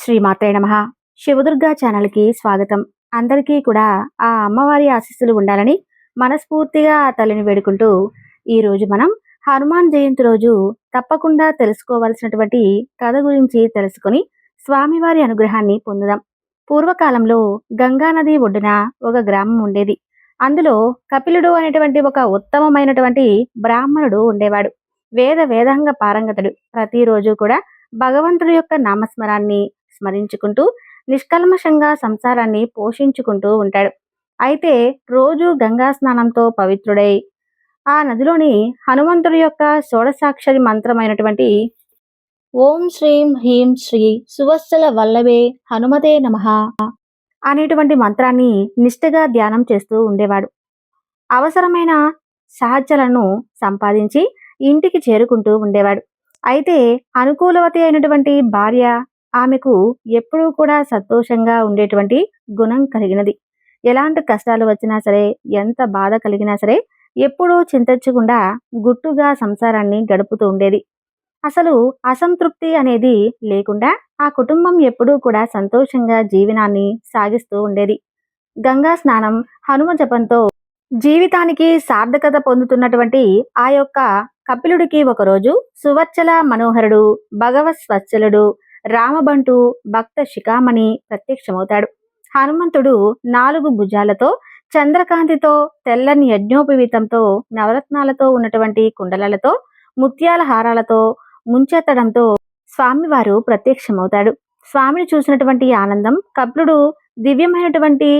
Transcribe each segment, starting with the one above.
శ్రీమాతే నమ. శివదుర్గా ఛానల్కి స్వాగతం. అందరికీ కూడా ఆ అమ్మవారి ఆశీస్సులు ఉండాలని మనస్ఫూర్తిగా ఆ తల్లిని వేడుకుంటూ ఈరోజు మనం హనుమాన్ జయంతి రోజు తప్పకుండా తెలుసుకోవాల్సినటువంటి కథ గురించి తెలుసుకొని స్వామివారి అనుగ్రహాన్ని పొందుదాం. పూర్వకాలంలో గంగా నది ఒడ్డున ఒక గ్రామం ఉండేది. అందులో కపిలుడు అనేటువంటి ఒక ఉత్తమమైనటువంటి బ్రాహ్మణుడు ఉండేవాడు. వేద వేదాంగ పారంగతుడు. ప్రతిరోజు కూడా భగవంతుడి యొక్క నామస్మరాన్ని స్మరించుకుంటూ నిష్కల్మషంగా సంసారాన్ని పోషించుకుంటూ ఉంటాడు. అయితే రోజు గంగా స్నానంతో పవిత్రుడై ఆ నదిలోని హనుమంతుడి యొక్క షోడసాక్షరి మంత్రమైనటువంటి ఓం శ్రీం హ్రీం శ్రీ సువత్సల వల్లభే హనుమతే నమ అనేటువంటి మంత్రాన్ని నిష్ఠగా ధ్యానం చేస్తూ ఉండేవాడు. అవసరమైన సహచలను సంపాదించి ఇంటికి చేరుకుంటూ ఉండేవాడు. అయితే అనుకూలవతి అయినటువంటి భార్య ఆమెకు ఎప్పుడూ కూడా సంతోషంగా ఉండేటువంటి గుణం కలిగినది. ఎలాంటి కష్టాలు వచ్చినా సరే ఎంత బాధ కలిగినా సరే ఎప్పుడూ చింతించకుండా గుట్టుగా సంసారాన్ని గడుపుతూ ఉండేది. అసలు అసంతృప్తి అనేది లేకుండా ఆ కుటుంబం ఎప్పుడూ కూడా సంతోషంగా జీవనాన్ని సాగిస్తూ ఉండేది. గంగా స్నానం హనుమ జపంతో జీవితానికి సార్థకత పొందుతున్నటువంటి ఆ యొక్క కపిలుడికి ఒకరోజు సువచ్చల మనోహరుడు భగవత్ స్వచ్చలుడు రామబంటు భక్త శిఖామణి ప్రత్యక్షమవుతాడు. హనుమంతుడు నాలుగు భుజాలతో చంద్రకాంతితో తెల్లని యజ్ఞోపవీతంతో నవరత్నాలతో ఉన్నటువంటి కుండలలతో ముత్యాల హారాలతో ముంచెత్తడంతో స్వామివారు ప్రత్యక్షమవుతాడు. స్వామిని చూసినటువంటి ఆనందం కపిలుడు దివ్యమైనటువంటి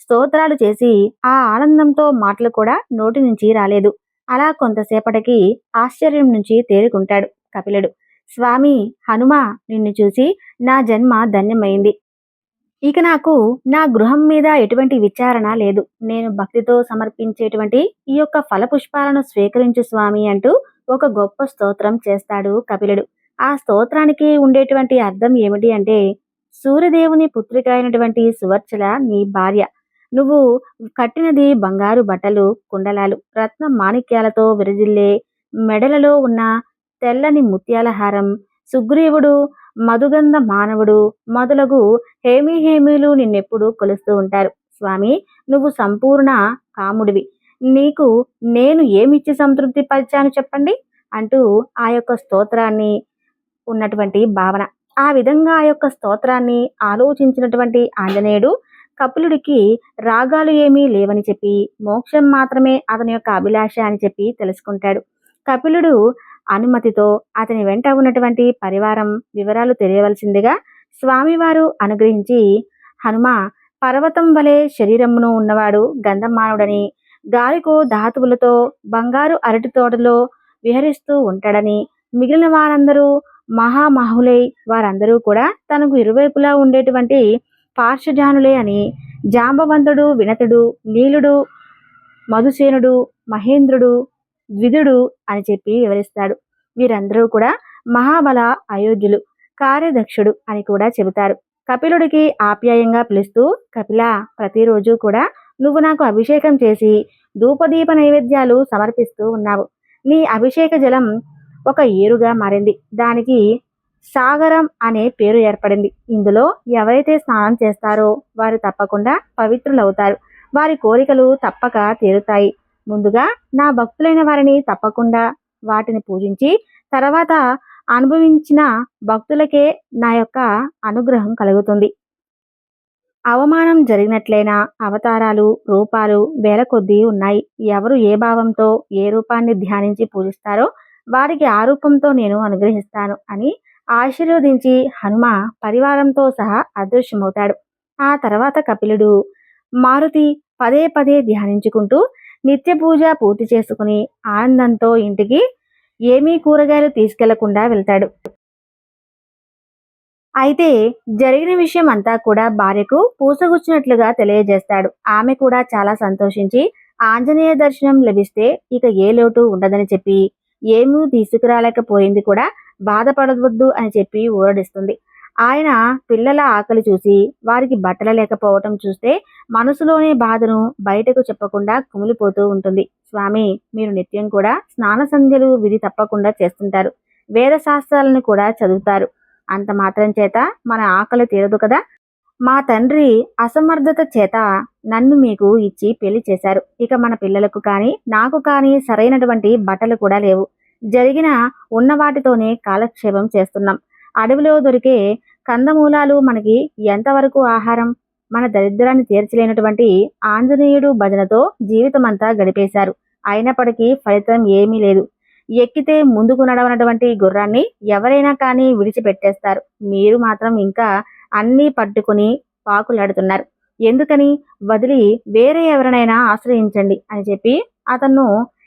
స్తోత్రాలు చేసి ఆ ఆనందంతో మాటలు కూడా నోటి నుంచి రాలేదు. అలా కొంతసేపటికి ఆశ్చర్యం నుంచి తేరుకుంటాడు కపిలుడు. స్వామి హనుమ నిన్ను చూసి నా జన్మ ధన్యమైంది. ఇక నాకు నా గృహం మీద ఎటువంటి విచారణ లేదు. నేను భక్తితో సమర్పించేటువంటి ఈ యొక్క ఫలపుష్పాలను స్వీకరించు స్వామి అంటూ ఒక గొప్ప స్తోత్రం చేస్తాడు కపిలుడు. ఆ స్తోత్రానికి ఉండేటువంటి అర్థం ఏమిటి అంటే సూర్యదేవుని పుత్రిక అయినటువంటి సువర్చల నీ భార్య. నువ్వు కట్టినది బంగారు బట్టలు కుండలాలు రత్న మాణిక్యాలతో విరజిల్లే మెడలలో ఉన్న తెల్లని ముత్యాల హారం. సుగ్రీవుడు మధుగంధ మానవుడు మొదలగు హేమీ హేమీలు నిన్నెప్పుడు కొలుస్తూ ఉంటారు. స్వామి నువ్వు సంపూర్ణ కాముడివి. నీకు నేను ఏమిచ్చి సంతృప్తి పరిచాను చెప్పండి? అంటూ ఆ యొక్క స్తోత్రాన్ని ఉన్నటువంటి భావన. ఆ విధంగా ఆ యొక్క స్తోత్రాన్ని ఆలోచించినటువంటి ఆంజనేయుడు కపిలుడికి రాగాలు ఏమీ లేవని చెప్పి మోక్షం మాత్రమే అతని యొక్క అభిలాష అని చెప్పి తెలుసుకుంటాడు. కపిలుడు అనుమతితో అతని వెంట ఉన్నటువంటి పరివారం వివరాలు తెలియవలసిందిగా స్వామివారు అనుగ్రహించి హనుమ పర్వతం వలె శరీరమును ఉన్నవాడు గంధమానుడని గాలికో ధాతువులతో బంగారు అరటి తోటలో విహరిస్తూ ఉంటాడని మిగిలిన వారందరూ మహామహులై వారందరూ కూడా తనకు ఇరువైపులా ఉండేటువంటి పార్శ్వజానులే అని జాంబవంతుడు వినతుడు నీలుడు మధుసేనుడు మహేంద్రుడు ద్విధుడు అని చెప్పి వివరిస్తాడు. వీరందరూ కూడా మహాబల అయోధ్యులు కార్యదక్షుడు అని కూడా చెబుతారు. కపిలుడికి ఆప్యాయంగా పిలుస్తూ కపిల ప్రతిరోజు కూడా నువ్వు నాకు అభిషేకం చేసి ధూపదీప నైవేద్యాలు సమర్పిస్తూ ఉన్నావు. నీ అభిషేక జలం ఒక ఏరుగా మారింది. దానికి సాగరం అనే పేరు ఏర్పడింది. ఇందులో ఎవరైతే స్నానం చేస్తారో వారు తప్పకుండా పవిత్రులవుతారు. వారి కోరికలు తప్పక తీరుతాయి. ముందుగా నా భక్తులైన వారిని తప్పకుండా వాటిని పూజించి తర్వాత అనుభవించిన భక్తులకే నా యొక్క అనుగ్రహం కలుగుతుంది. అవమానం జరిగినట్లయినా అవతారాలు రూపాలు వేల కొద్దీ ఉన్నాయి. ఎవరు ఏ భావంతో ఏ రూపాన్ని ధ్యానించి పూజిస్తారో వారికి ఆ రూపంతో నేను అనుగ్రహిస్తాను అని ఆశీర్వదించి హనుమ పరివారంతో సహా అదృశ్యమవుతాడు. ఆ తర్వాత కపిలుడు మారుతి పదే పదే ధ్యానించుకుంటూ నిత్య పూజ పూర్తి చేసుకుని ఆనందంతో ఇంటికి ఏమీ కూరగాయలు తీసుకెళ్ళకుండా వెళ్తాడు. అయితే జరిగిన విషయం అంతా కూడా భార్యకు పూసగుచ్చినట్లుగా తెలియజేస్తాడు. ఆమె కూడా చాలా సంతోషించి ఆంజనేయ దర్శనం లభిస్తే ఇక ఏ లోటు ఉండదని చెప్పి ఏమీ తీసుకురాలేకపోయింది కూడా బాధపడవద్దు అని చెప్పి ఊరడిస్తుంది. ఆయన పిల్లల ఆకలి చూసి వారికి బట్టలు లేకపోవటం చూస్తే మనసులోనే బాధను బయటకు చెప్పకుండా కుమిలిపోతూ ఉంటుంది. స్వామి మీరు నిత్యం కూడా స్నాన సంధ్యలు విధి తప్పకుండా చేస్తుంటారు. వేద శాస్త్రాలను కూడా చదువుతారు. అంత మాత్రం చేత మన ఆకలి తీరదు కదా? మా తండ్రి అసమర్థత చేత నన్ను మీకు ఇచ్చి పెళ్ళి చేశారు. ఇక మన పిల్లలకు కానీ నాకు కానీ సరైనటువంటి బట్టలు కూడా లేవు. జరిగిన ఉన్న వాటితోనే కాలక్షేపం చేస్తున్నాం. అడవిలో దొరికే కందమూలాలు మనకి ఎంతవరకు ఆహారం? మన దరిద్రాన్ని తీర్చలేనటువంటి ఆంజనేయుడు భజనతో జీవితమంతా గడిపేశారు. అయినప్పటికీ ఫలితం ఏమీ లేదు. ఎక్కితే ముందుకు నడవనటువంటి గుర్రాన్ని ఎవరైనా కానీ విడిచిపెట్టేస్తారు. మీరు మాత్రం ఇంకా అన్నీ పట్టుకుని పాకులాడుతున్నారు. ఎందుకని? వదిలి వేరే ఎవరినైనా ఆశ్రయించండి అని చెప్పి అతను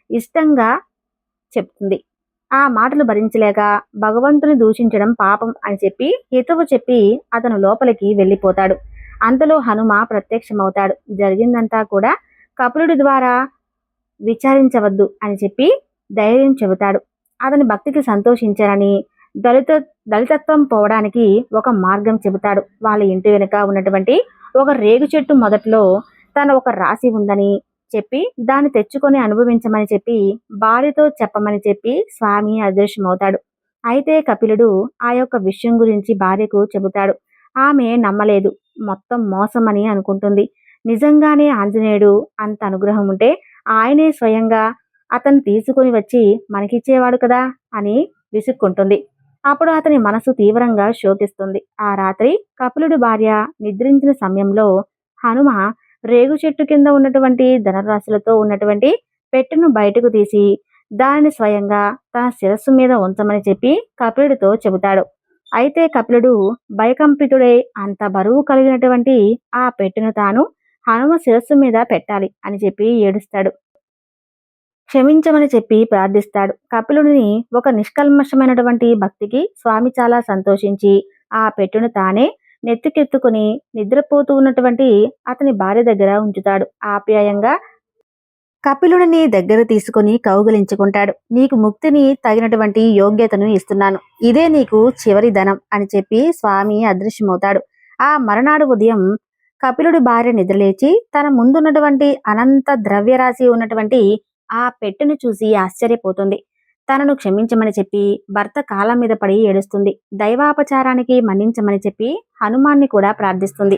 ఇష్టంగా చెప్తుంది. ఆ మాటలు భరించలేక భగవంతుని దూషించడం పాపం అని చెప్పి హితవు చెప్పి అతను లోపలికి వెళ్ళిపోతాడు. అంతలో హనుమ ప్రత్యక్షమవుతాడు. జరిగిందంతా కూడా కపులుడి ద్వారా విచారించవద్దు అని చెప్పి ధైర్యం చెబుతాడు. అతని భక్తికి సంతోషించారని దళిత దళితత్వం పోవడానికి ఒక మార్గం చెబుతాడు. వాళ్ళ ఇంటి వెనుక ఉన్నటువంటి ఒక రేగు చెట్టు మొదట్లో తన ఒక రాశి ఉందని చెప్పి దాన్ని తెచ్చుకొని అనుభవించమని చెప్పి భార్యతో చెప్పమని చెప్పి స్వామి అదృశ్యమవుతాడు. అయితే కపిలుడు ఆ యొక్క విషయం గురించి భార్యకు చెబుతాడు. ఆమె నమ్మలేదు. మొత్తం మోసమని అనుకుంటుంది. నిజంగానే ఆంజనేయుడు అంత అనుగ్రహం ఉంటే ఆయనే స్వయంగా అతను తీసుకుని వచ్చి మనకిచ్చేవాడు కదా అని విసుక్కుంటుంది. అప్పుడు అతని మనసు తీవ్రంగా శోకిస్తుంది. ఆ రాత్రి కపిలుడు భార్య నిద్రించిన సమయంలో హనుమ రేగు చెట్టు కింద ఉన్నటువంటి ధనరాశులతో ఉన్నటువంటి పెట్టెను బయటకు తీసి దానిని స్వయంగా తన శిరస్సు మీద ఉంచమని చెప్పి కపిలుడితో చెబుతాడు. అయితే కపిలుడు భయకంపితుడై అంత బరువు కలిగినటువంటి ఆ పెట్టెను తాను హనుమ శిరస్సు మీద పెట్టాలి అని చెప్పి ఏడుస్తాడు. క్షమించమని చెప్పి ప్రార్థిస్తాడు. కపిలుడిని ఒక నిష్కల్మషమైనటువంటి భక్తికి స్వామి చాలా సంతోషించి ఆ పెట్టును తానే నెత్తికెత్తుకుని నిద్రపోతూ ఉన్నటువంటి అతని భార్య దగ్గర ఉంచుతాడు. ఆప్యాయంగా కపిలుడిని దగ్గర తీసుకుని కౌగులించుకుంటాడు. నీకు ముక్తిని తగినటువంటి యోగ్యతను ఇస్తున్నాను. ఇదే నీకు చివరి ధనం అని చెప్పి స్వామి అదృశ్యమవుతాడు. ఆ మరణాడు ఉదయం కపిలుడి భార్య నిద్రలేచి తన ముందున్నటువంటి అనంత ద్రవ్యరాశి ఉన్నటువంటి ఆ పెట్టెను చూసి ఆశ్చర్యపోతుంది. తనను క్షమించమని చెప్పి భర్త కాలం మీద పడి ఏడుస్తుంది. దైవాపచారానికి మన్నించమని చెప్పి హనుమాన్ని కూడా ప్రార్థిస్తుంది.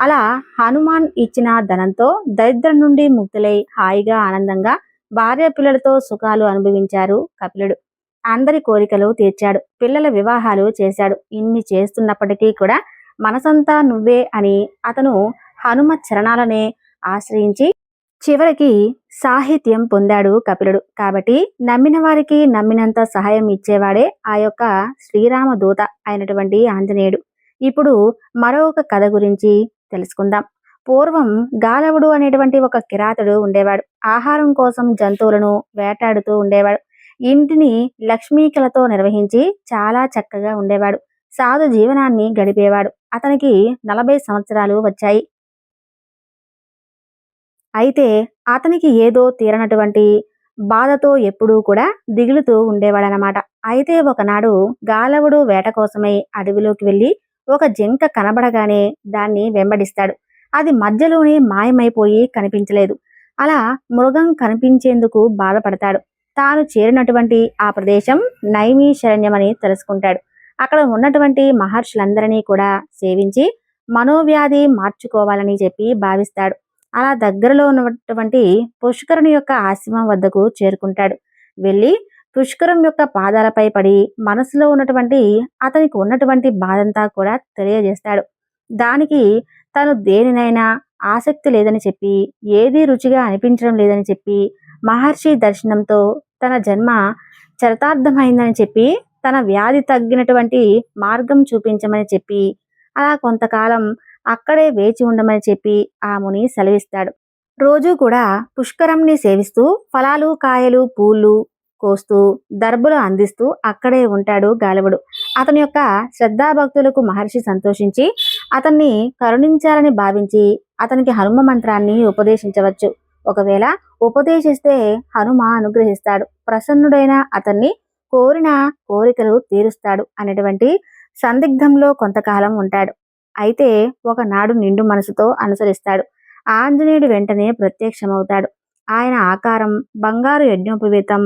అలా హనుమాన్ ఇచ్చిన ధనంతో దరిద్రం నుండి ముక్తులై హాయిగా ఆనందంగా భార్య పిల్లలతో సుఖాలు అనుభవించారు కపిలుడు. అందరి కోరికలు తీర్చాడు. పిల్లల వివాహాలు చేశాడు. ఇన్ని చేస్తున్నప్పటికీ కూడా మనసంతా నువ్వే అని అతను హనుమ చరణాలనే ఆశ్రయించి చివరికి సాహిత్యం పొందాడు కపిలుడు. కాబట్టి నమ్మిన వారికి నమ్మినంత సహాయం ఇచ్చేవాడే ఆ యొక్క శ్రీరామ దూత అయినటువంటి ఆంజనేయుడు. ఇప్పుడు మరొక కథ గురించి తెలుసుకుందాం. పూర్వం గాలవుడు అనేటువంటి ఒక కిరాతుడు ఉండేవాడు. ఆహారం కోసం జంతువులను వేటాడుతూ ఉండేవాడు. ఇంటిని లక్ష్మీకలతో నిర్వహించి చాలా చక్కగా ఉండేవాడు. సాధు జీవనాన్ని గడిపేవాడు. అతనికి నలభై సంవత్సరాలు వచ్చాయి. అయితే అతనికి ఏదో తీరనటువంటి బాధతో ఎప్పుడూ కూడా దిగులుతూ ఉండేవాడనమాట అయితే ఒకనాడు గాలవుడు వేట కోసమై అడవిలోకి వెళ్ళి ఒక జింక కనబడగానే దాన్ని వెంబడిస్తాడు. అది మధ్యలోనే మాయమైపోయి కనిపించలేదు. అలా మృగం కనిపించేందుకు బాధపడతాడు. తాను చేరినటువంటి ఆ ప్రదేశం నైమీశరణ్యమని తెలుసుకుంటాడు. అక్కడ ఉన్నటువంటి మహర్షులందరినీ కూడా సేవించి మనోవ్యాధి మార్చుకోవాలని చెప్పి భావిస్తాడు. అలా దగ్గరలో ఉన్నటువంటి పుష్కరుని యొక్క ఆశ్రమం వద్దకు చేరుకుంటాడు. వెళ్ళి పుష్కరం యొక్క పాదాలపై పడి మనసులో ఉన్నటువంటి అతనికి ఉన్నటువంటి బాధంతా కూడా తెలియజేస్తాడు. దానికి తను దేనినైనా ఆసక్తి లేదని చెప్పి ఏది రుచిగా అనిపించడం లేదని చెప్పి మహర్షి దర్శనంతో తన జన్మ చరితార్థమైందని చెప్పి తన వ్యాధి తగ్గినటువంటి మార్గం చూపించమని చెప్పి అలా కొంతకాలం అక్కడే వేచి ఉండమని చెప్పి ఆ ముని సెలవిస్తాడు. రోజు కూడా పుష్కరంని సేవిస్తూ ఫలాలు కాయలు పూలు కోస్తూ దర్బులు అందిస్తూ అక్కడే ఉంటాడు గాలవుడు. అతని యొక్క శ్రద్ధాభక్తులకు మహర్షి సంతోషించి అతన్ని కరుణించాలని భావించి అతనికి హనుమ మంత్రాన్ని ఉపదేశించవచ్చు. ఒకవేళ ఉపదేశిస్తే హనుమ అనుగ్రహిస్తాడు. ప్రసన్నుడైన అతన్ని కోరిన కోరికలు తీరుస్తాడు అనేటువంటి సందిగ్ధంలో కొంతకాలం ఉంటాడు. అయితే ఒకనాడు నిండు మనసుతో అనుసరిస్తాడు. ఆంజనేయుడు వెంటనే ప్రత్యక్షమవుతాడు. ఆయన ఆకారం బంగారు యజ్ఞోపవేతం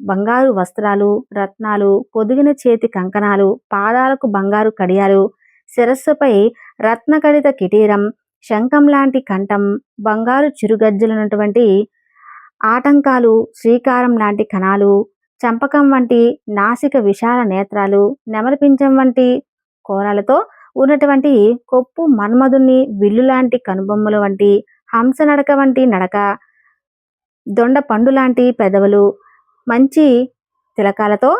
బంగారు వస్త్రాలు రత్నాలు పొదిగిన చేతి కంకణాలు పాదాలకు బంగారు కడియాలు శిరస్సుపై రత్నకడిత కిటీరం శంఖం లాంటి కంఠం బంగారు చిరుగజ్జలున్నటువంటి ఆటంకాలు శ్రీకారం లాంటి కణాలు చంపకం వంటి నాసిక విశాల నేత్రాలు నెమలిపించం వంటి కోరాలతో ఉన్నటువంటి కొప్పు మన్మధుని విల్లు లాంటి కనుబొమ్మలు వంటి హంస నడక వంటి నడక దొండ పండు లాంటి పెదవులు మంచి తిలకాలతో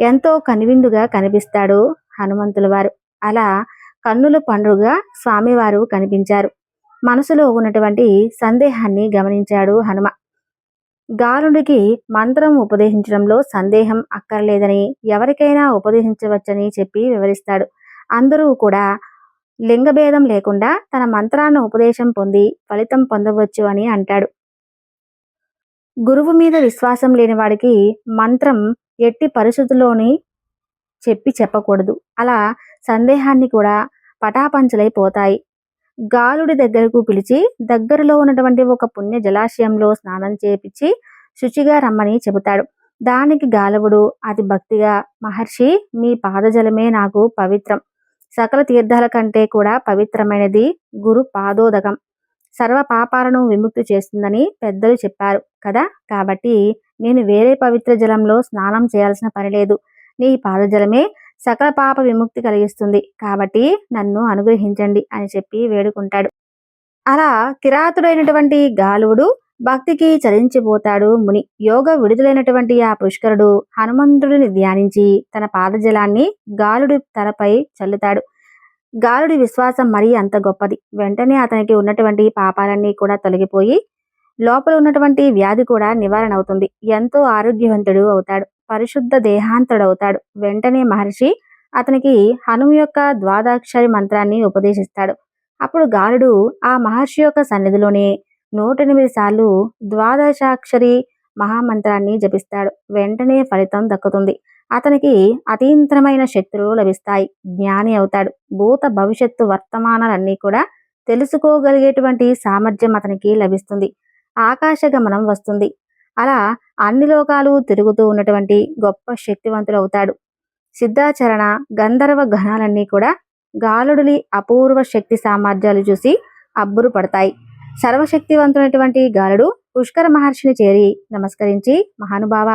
ఎంతో కనివిందుగా కనిపిస్తాడు హనుమంతుల వారు. అలా కన్నుల పండుగ స్వామివారు కనిపించారు. మనసులో ఉన్నటువంటి సందేహాన్ని గమనించాడు హనుమ. గాలుడికి మంత్రం ఉపదేశించడంలో సందేహం అక్కర్లేదని ఎవరికైనా ఉపదేశించవచ్చని చెప్పి వివరిస్తాడు. అందరూ కూడా లింగభేదం లేకుండా తన మంత్రాన్ని ఉపదేశం పొంది ఫలితం పొందవచ్చు అని అంటాడు. గురువు మీద విశ్వాసం లేని వాడికి మంత్రం ఎట్టి పరిస్థితుల్లోని చెప్పి చెప్పకూడదు. అలా సందేహాన్ని కూడా పటాపంచలైపోతాయి గాలుడి దగ్గరకు పిలిచి దగ్గరలో ఉన్నటువంటి ఒక పుణ్య జలాశయంలో స్నానం చేపించి శుచిగా రమ్మని చెబుతాడు. దానికి గాలవుడు అతి భక్తిగా మహర్షి మీ పాదజలమే నాకు పవిత్రం. సకల తీర్థాల కంటే కూడా పవిత్రమైనది గురు పాదోదకం. సర్వ పాపాలను విముక్తి చేస్తుందని పెద్దలు చెప్పారు కదా! కాబట్టి నేను వేరే పవిత్ర జలంలో స్నానం చేయాల్సిన పని లేదు. నీ పాదజలమే సకల పాప విముక్తి కలిగిస్తుంది. కాబట్టి నన్ను అనుగ్రహించండి అని చెప్పి వేడుకుంటాడు. అలా కిరాతుడైనటువంటి గాలువుడు భక్తికి చలించిపోతాడు ముని. యోగ విడుదలైనటువంటి ఆ పుష్కరుడు హనుమంతుడిని ధ్యానించి తన పాదజలాన్ని గాలుడి తలపై చల్లుతాడు. గాలుడి విశ్వాసం మరీ అంత గొప్పది. వెంటనే అతనికి ఉన్నటువంటి పాపాలన్నీ కూడా తొలగిపోయి లోపల ఉన్నటువంటి వ్యాధి కూడా నివారణ అవుతుంది ఎంతో ఆరోగ్యవంతుడు అవుతాడు. పరిశుద్ధ దేహాంతుడు అవుతాడు వెంటనే మహర్షి అతనికి హనుమ యొక్క ద్వాదాక్షరి మంత్రాన్ని ఉపదేశిస్తాడు. అప్పుడు గాలుడు ఆ మహర్షి యొక్క సన్నిధిలోనే నూట ఎనిమిది సార్లు ద్వాదశాక్షరి మహామంత్రాన్ని జపిస్తాడు. వెంటనే ఫలితం దక్కుతుంది. అతనికి అతీంద్రమైన శక్తులు లభిస్తాయి. జ్ఞాని అవుతాడు. భూత భవిష్యత్తు వర్తమానాలన్నీ కూడా తెలుసుకోగలిగేటువంటి సామర్థ్యం అతనికి లభిస్తుంది. ఆకాశ గమనం వస్తుంది. అలా అన్ని లోకాలు తిరుగుతూ ఉన్నటువంటి గొప్ప శక్తివంతులు అవుతాడు. సిద్ధాచరణ గంధర్వ ఘనాలన్నీ కూడా గాలుడిని అపూర్వ శక్తి సామర్థ్యాలు చూసి అబ్బురు పడతాయి సర్వశక్తివంతునటువంటి గాలుడు పుష్కర మహర్షిని చేరి నమస్కరించి మహానుభావ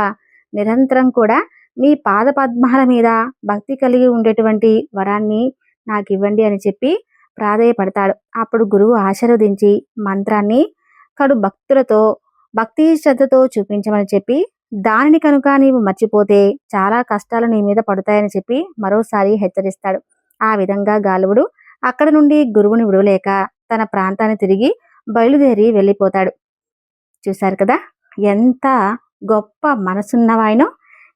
నిరంతరం కూడా మీ పాద పద్మాల మీద భక్తి కలిగి ఉండేటువంటి వరాన్ని నాకు ఇవ్వండి అని చెప్పి ప్రాధేయపడతాడు. అప్పుడు గురువు ఆశీర్వదించి మంత్రాన్ని కడు భక్తులతో భక్తి శ్రద్ధతో చూపించమని చెప్పి దానిని కనుక నీవు మర్చిపోతే చాలా కష్టాలు నీ మీద పడతాయని చెప్పి మరోసారి హెచ్చరిస్తాడు. ఆ విధంగా గాలువుడు అక్కడ నుండి గురువుని విడవలేక తన ప్రాంతాన్ని తిరిగి బయలుదేరి వెళ్ళిపోతాడు. చూశారు కదా? ఎంత గొప్ప మనసున్నవాయనో!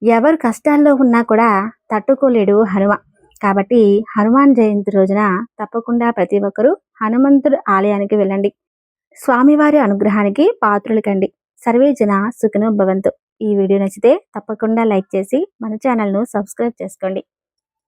ఎవరు కష్టాల్లో ఉన్నా కూడా తట్టుకోలేడు హనుమ. కాబట్టి హనుమాన్ జయంతి రోజున తప్పకుండా ప్రతి ఒక్కరూ హనుమంతుడు ఆలయానికి వెళ్ళండి. స్వామివారి అనుగ్రహానికి పాత్రులు కండి. సర్వే జన సుఖను భవంతు. ఈ వీడియో నచ్చితే తప్పకుండా లైక్ చేసి మన ఛానల్ను సబ్స్క్రైబ్ చేసుకోండి.